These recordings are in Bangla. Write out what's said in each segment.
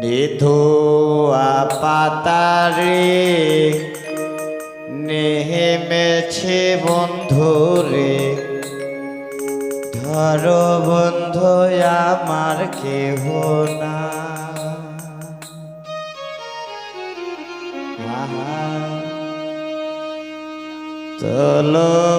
নিধোয়া আপাতারে নেহেমেছে বন্ধুরে। ধরো বন্ধু আমার কেহ না। চলো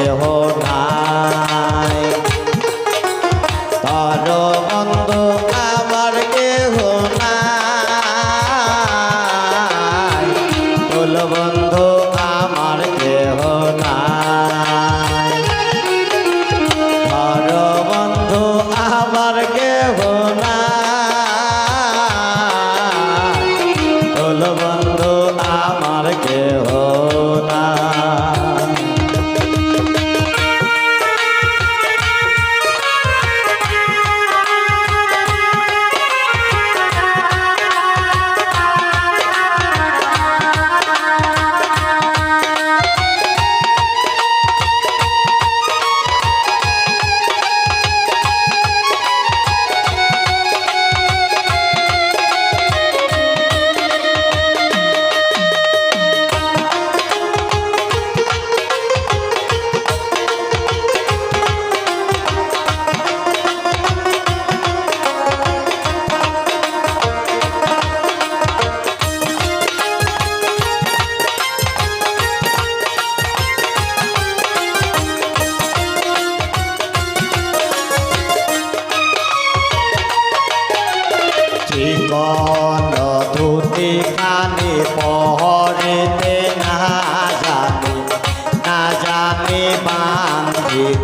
দেহ না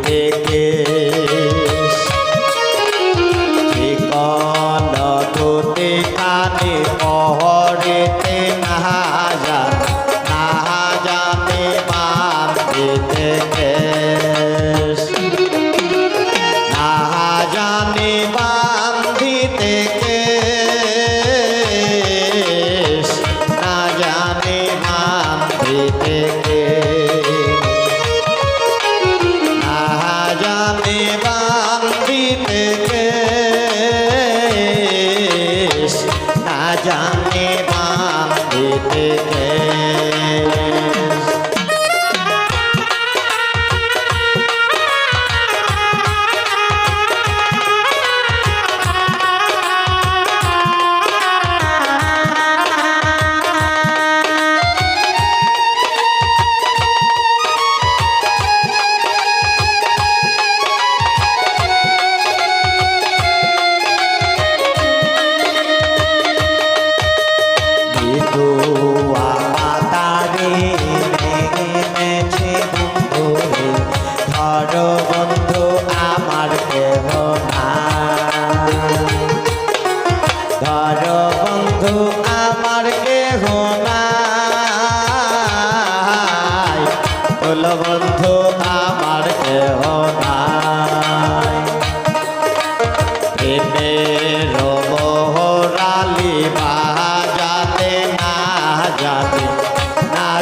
থেকে ঠিকানা তো ঠিকানে পহরেতে না যান না জানে মারতে থেকে না জানে বান্ধিতে না জানে মারতে থেকে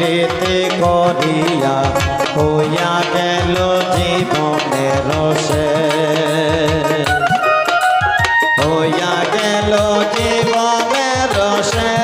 রেতে করিয়া হইয়া গেল জীবনের সে হইয়া গেল জীবনের সে